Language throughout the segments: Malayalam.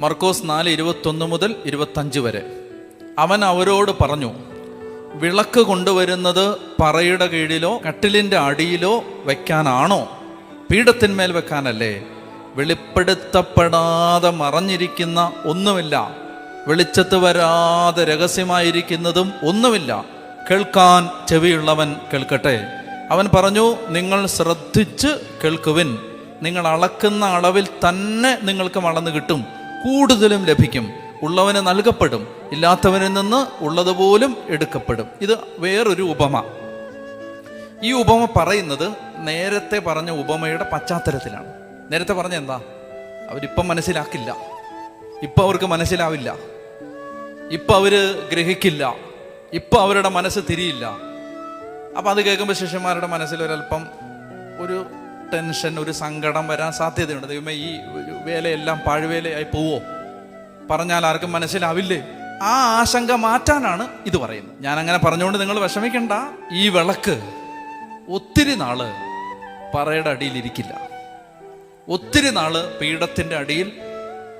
മർക്കോസ് നാല് ഇരുപത്തൊന്ന് മുതൽ ഇരുപത്തഞ്ച് വരെ. അവൻ അവരോട് പറഞ്ഞു വിളക്ക് കൊണ്ടുവരുന്നത് പറയുടെ കീഴിലോ കട്ടിലിന്റെ അടിയിലോ വയ്ക്കാനാണോ പീഠത്തിന്മേൽ വെക്കാനല്ലേ? വെളിപ്പെടുത്തപ്പെടാതെ മറഞ്ഞിരിക്കുന്ന ഒന്നുമില്ല. വെളിച്ചത്ത് വരാതെ രഹസ്യമായിരിക്കുന്നതും ഒന്നുമില്ല. കേൾക്കാൻ ചെവിയുള്ളവൻ കേൾക്കട്ടെ. അവൻ പറഞ്ഞു നിങ്ങൾ ശ്രദ്ധിച്ച് കേൾക്കുവിൻ. നിങ്ങൾ അളക്കുന്ന അളവിൽ തന്നെ നിങ്ങൾക്ക് വളർന്നു കിട്ടും. കൂടുതലും ലഭിക്കും. ഉള്ളവന് നൽകപ്പെടും. ഇല്ലാത്തവനിൽ നിന്ന് ഉള്ളതുപോലും എടുക്കപ്പെടും. ഇത് വേറൊരു ഉപമ. ഈ ഉപമ പറയുന്നത് നേരത്തെ പറഞ്ഞ ഉപമയുടെ പശ്ചാത്തലത്തിലാണ്. നേരത്തെ പറഞ്ഞ എന്താ? അവരിപ്പം മനസ്സിലാക്കില്ല. ഇപ്പം അവർക്ക് മനസ്സിലാവില്ല. ഇപ്പം അവർ ഗ്രഹിക്കില്ല. ഇപ്പം അവരുടെ മനസ്സ് തിരിയില്ല. അപ്പം അത് കേൾക്കുമ്പോൾ ശിഷ്യന്മാരുടെ മനസ്സിൽ ഒരല്പം ഒരു ടെൻഷൻ ഒരു സങ്കടം വരാൻ സാധ്യതയുണ്ട്. ദൈവമേ ഈ വേലയെല്ലാം പാഴ്വേലയായി പോവോ? പറഞ്ഞാൽ ആർക്കും മനസ്സിലാവില്ലേ? ആ ആശങ്ക മാറ്റാനാണ് ഇത് പറയുന്നത്. ഞാൻ അങ്ങനെ പറഞ്ഞുകൊണ്ട് നിങ്ങൾ വിഷമിക്കണ്ട. ഈ വിളക്ക് ഒത്തിരി നാൾ പറയുടെ അടിയിൽ ഇരിക്കില്ല ഒത്തിരി നാൾ പീഠത്തിന്റെ അടിയിൽ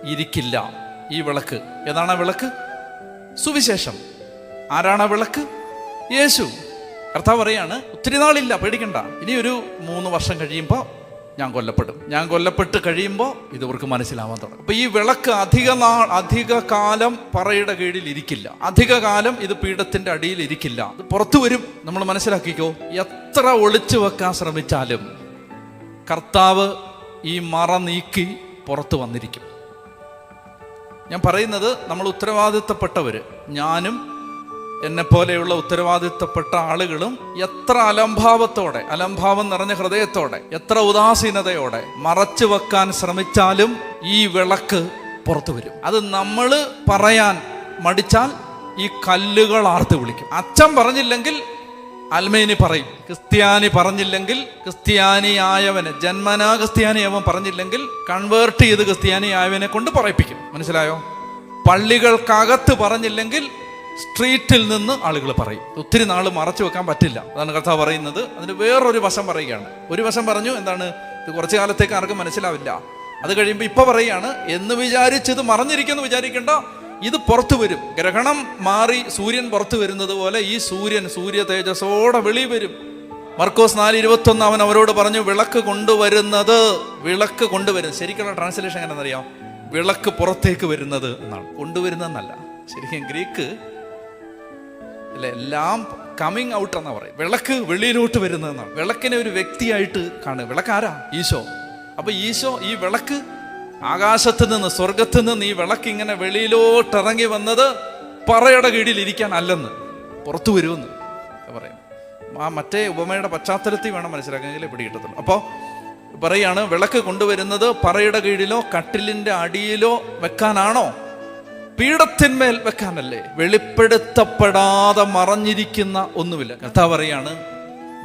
ഇരിക്കില്ല ഈ വിളക്ക്. ഏതാണ് വിളക്ക്? സുവിശേഷം. ആരാണ് വിളക്ക്? യേശു. കർത്താവ് പറയാണ് ഒത്തിരി നാളില്ല പേടിക്കണ്ട. ഇനിയൊരു മൂന്ന് വർഷം കഴിയുമ്പോൾ ഞാൻ കൊല്ലപ്പെടും. ഞാൻ കൊല്ലപ്പെട്ട് കഴിയുമ്പോൾ ഇത് ഇവർക്ക് മനസ്സിലാവാൻ തുടങ്ങും. അപ്പം ഈ വിളക്ക് അധിക നാൾ അധിക കാലം പറയുടെ കീഴിൽ ഇരിക്കില്ല. അധിക കാലം ഇത് പീഠത്തിന്റെ അടിയിൽ ഇരിക്കില്ല. ഇത് പുറത്തു വരും. നമ്മൾ മനസ്സിലാക്കിക്കോ എത്ര ഒളിച്ചു വെക്കാൻ ശ്രമിച്ചാലും കർത്താവ് ഈ മറ നീക്കി പുറത്തു വന്നിരിക്കും. ഞാൻ പറയുന്നത് നമ്മൾ ഉത്തരവാദിത്തപ്പെട്ടവർ ഞാനും എന്നെ പോലെയുള്ള ഉത്തരവാദിത്തപ്പെട്ട ആളുകളും എത്ര അലംഭാവത്തോടെ അലംഭാവം നിറഞ്ഞ ഹൃദയത്തോടെ എത്ര ഉദാസീനതയോടെ മറച്ചു വെക്കാൻ ശ്രമിച്ചാലും ഈ വിളക്ക് പുറത്തു വരും. അത് നമ്മൾ പറയാൻ മടിച്ചാൽ ഈ കല്ലുകൾ ആർത്ത് വിളിക്കും. അച്ഛൻ പറഞ്ഞില്ലെങ്കിൽ അൽമേനി പറയും. ക്രിസ്ത്യാനി പറഞ്ഞില്ലെങ്കിൽ ക്രിസ്ത്യാനി ആയവന് ജന്മനാ ക്രിസ്ത്യാനി അവൻ പറഞ്ഞില്ലെങ്കിൽ കൺവേർട്ട് ചെയ്ത് ക്രിസ്ത്യാനി ആയവനെ കൊണ്ട് പറയിപ്പിക്കും. മനസ്സിലായോ? പള്ളികൾക്കകത്ത് പറഞ്ഞില്ലെങ്കിൽ സ്ട്രീറ്റിൽ നിന്ന് ആളുകൾ പറയും. ഒത്തിരി നാൾ മറച്ചു വെക്കാൻ പറ്റില്ല. അതാണ് കർത്താവ് പറയുന്നത്. അതിന് വേറൊരു വശം പറയുകയാണ്. ഒരു വശം പറഞ്ഞു എന്താണ്? ഇത് കുറച്ചു കാലത്തേക്ക് ആർക്കും മനസ്സിലാവില്ല. അത് കഴിയുമ്പോൾ ഇപ്പൊ പറയുകയാണ് എന്ന് വിചാരിച്ച് ഇത് മറഞ്ഞിരിക്കുന്നു വിചാരിക്കേണ്ട. ഇത് പുറത്തു വരും. ഗ്രഹണം മാറി സൂര്യൻ പുറത്തു വരുന്നത് പോലെ ഈ സൂര്യൻ സൂര്യ തേജസ്സോടെ വെളി വരും. മർക്കോസ് നാല് ഇരുപത്തൊന്ന് അവൻ അവരോട് പറഞ്ഞു വിളക്ക് കൊണ്ടുവരുന്നത് വിളക്ക് കൊണ്ടുവരും ശരിക്കുള്ള ട്രാൻസ്ലേഷൻ എങ്ങനെയാണെന്നറിയാം? വിളക്ക് പുറത്തേക്ക് വരുന്നത് എന്നാണ്. കൊണ്ടുവരുന്നതെന്നല്ല. ശരിക്കും ഗ്രീക്ക് അല്ല എല്ലാം കമ്മിങ് ഔട്ട് എന്നാ പറയും വിളക്ക് വെളിയിലോട്ട് വരുന്നതെന്നാണ് വിളക്കിനെ ഒരു വ്യക്തിയായിട്ട് കാണുക. വിളക്ക് ആരാ ഈശോ. അപ്പൊ ഈശോ ഈ വിളക്ക് ആകാശത്ത് നിന്ന് സ്വർഗത്ത് നിന്ന് ഈ വിളക്ക് ഇങ്ങനെ വെളിയിലോട്ട് ഇറങ്ങി വന്നത് പറയുടെ കീഴിൽ ഇരിക്കാൻ അല്ലെന്ന്. പുറത്തു വരുമെന്ന് പറയും ആ മറ്റേ ഉപമയുടെ പശ്ചാത്തലത്തിൽ വേണം മനസ്സിലാക്കാമെങ്കിൽ പിടി കിട്ടത്തുള്ളൂ. അപ്പോൾ പറയാണ് വിളക്ക് കൊണ്ടുവരുന്നത് പറയുടെ കീഴിലോ കട്ടിലിന്റെ അടിയിലോ വെക്കാനാണോ? പീഠത്തിന്മേൽ വെക്കാനല്ലേ? വെളിപ്പെടുത്തപ്പെടാതെ മറഞ്ഞിരിക്കുന്ന ഒന്നുമില്ല. കഥ പറയാണ്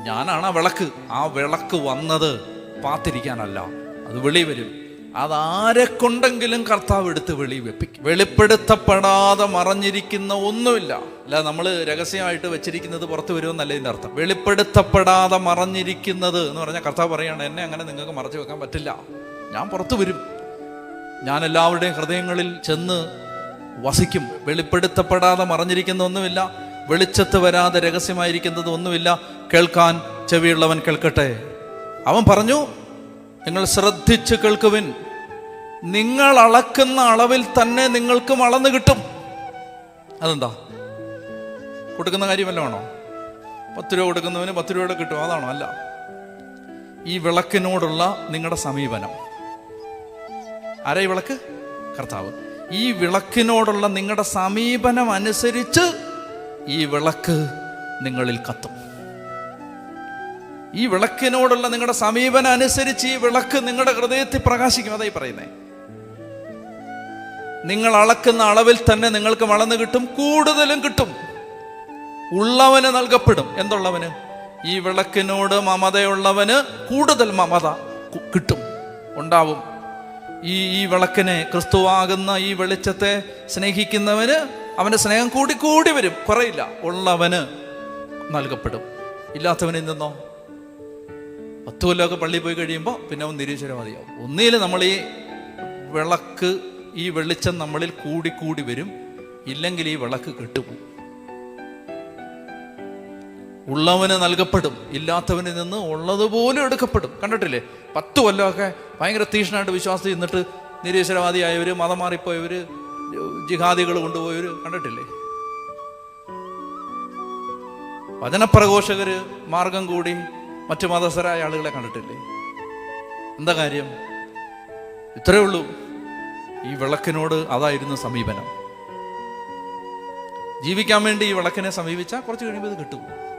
ഞാനാണ് ആ വിളക്ക്. ആ വിളക്ക് വന്നത് പാത്തിരിക്കാനല്ല. അത് വെളി വരും. അതാരെ കൊണ്ടെങ്കിലും കർത്താവ് എടുത്ത് വെളി വെപ്പിക്കും. വെളിപ്പെടുത്തപ്പെടാതെ മറഞ്ഞിരിക്കുന്ന ഒന്നുമില്ല. അല്ല നമ്മൾ രഹസ്യമായിട്ട് വെച്ചിരിക്കുന്നത് പുറത്തു വരുമെന്നല്ല ഇതിന്റെ അർത്ഥം. വെളിപ്പെടുത്തപ്പെടാതെ മറഞ്ഞിരിക്കുന്നത് എന്ന് പറഞ്ഞാൽ കർത്താവ് പറയാണ് എന്നെ അങ്ങനെ നിങ്ങൾക്ക് മറച്ചു വെക്കാൻ പറ്റില്ല. ഞാൻ പുറത്തു വരും. ഞാൻ എല്ലാവരുടെയും ഹൃദയങ്ങളിൽ ചെന്ന് വസിക്കും. വെളിപ്പെടുത്തപ്പെടാതെ മറഞ്ഞിരിക്കുന്ന ഒന്നുമില്ല. വെളിച്ചത്ത് വരാതെ രഹസ്യമായിരിക്കുന്നത് ഒന്നുമില്ല. കേൾക്കാൻ ചെവിയുള്ളവൻ കേൾക്കട്ടെ. അവൻ പറഞ്ഞു നിങ്ങൾ ശ്രദ്ധിച്ച് കേൾക്കുവിൻ. നിങ്ങൾ അളക്കുന്ന അളവിൽ തന്നെ നിങ്ങൾക്കും അളന്ന് കിട്ടും. അതെന്താ? കൊടുക്കുന്ന കാര്യമല്ല ആണോ? പത്ത് രൂപ കൊടുക്കുന്നവന് പത്ത് രൂപയുടെ കിട്ടും. അതാണോ? അല്ല. ഈ വിളക്കിനോടുള്ള നിങ്ങളുടെ സമീപനം. ആരാ ഈ വിളക്ക്? കർത്താവ്. ഈ വിളക്കിനോടുള്ള നിങ്ങളുടെ സമീപനം അനുസരിച്ച് ഈ വിളക്ക് നിങ്ങളിൽ കത്തും. ഈ വിളക്കിനോടുള്ള നിങ്ങളുടെ സമീപനം അനുസരിച്ച് ഈ വിളക്ക് നിങ്ങളുടെ ഹൃദയത്തിൽ പ്രകാശിക്കും. അതായി പറയുന്നേ. നിങ്ങൾ അളക്കുന്ന അളവിൽ തന്നെ നിങ്ങൾക്ക് വളർന്നു കിട്ടും കൂടുതലും കിട്ടും. ഉള്ളവന് നൽകപ്പെടും. എന്തുള്ളവന്? ഈ വിളക്കിനോട് മമതയുള്ളവന് കൂടുതൽ മമത കിട്ടും ഉണ്ടാവും. ഈ ഈ വിളക്കിനെ ക്രിസ്തുവാകുന്ന ഈ വെളിച്ചത്തെ സ്നേഹിക്കുന്നവന് അവന്റെ സ്നേഹം കൂടി കൂടി വരും. കുറയില്ല. ഉള്ളവന് നൽകപ്പെടും. ഇല്ലാത്തവൻ എന്തെന്നോ പത്ത് കൊല്ലമൊക്കെ പള്ളിയിൽ പോയി കഴിയുമ്പോൾ പിന്നെ അവൻ നിരീശ്വരവാദിയാവും. ഒന്നിൽ നമ്മൾ ഈ വിളക്ക് ഈ വെളിച്ചം നമ്മളിൽ കൂടിക്കൂടി വരും. ഇല്ലെങ്കിൽ ഈ വിളക്ക് കെട്ടുപോകും. ഉള്ളവന് നൽകപ്പെടും. ഇല്ലാത്തവനിൽ നിന്ന് ഉള്ളതുപോലും എടുക്കപ്പെടും. കണ്ടിട്ടില്ലേ? പത്ത് കൊല്ലമൊക്കെ ഭയങ്കര തീഷ്ണമായിട്ട് വിശ്വാസത്തിൽ നിന്നിട്ട് നിരീശ്വരവാദിയായവർ മതം മാറിപ്പോയവർ ജിഹാദികൾ കൊണ്ടുപോയവർ കണ്ടിട്ടില്ലേ? വചനപ്രഘോഷകര് മാർഗം കൂടി മറ്റു മതസ്ഥരായ ആളുകളെ കണ്ടിട്ടില്ലേ? എന്താ കാര്യം? ഇത്രയേ ഉള്ളൂ. ഈ വിളക്കിനോട് അതായിരുന്നു സമീപനം. ജീവിക്കാൻ വേണ്ടി ഈ വിളക്കിനെ സമീപിച്ചാൽ കുറച്ച് കഴിയുമ്പോൾ ഇത് കിട്ടും.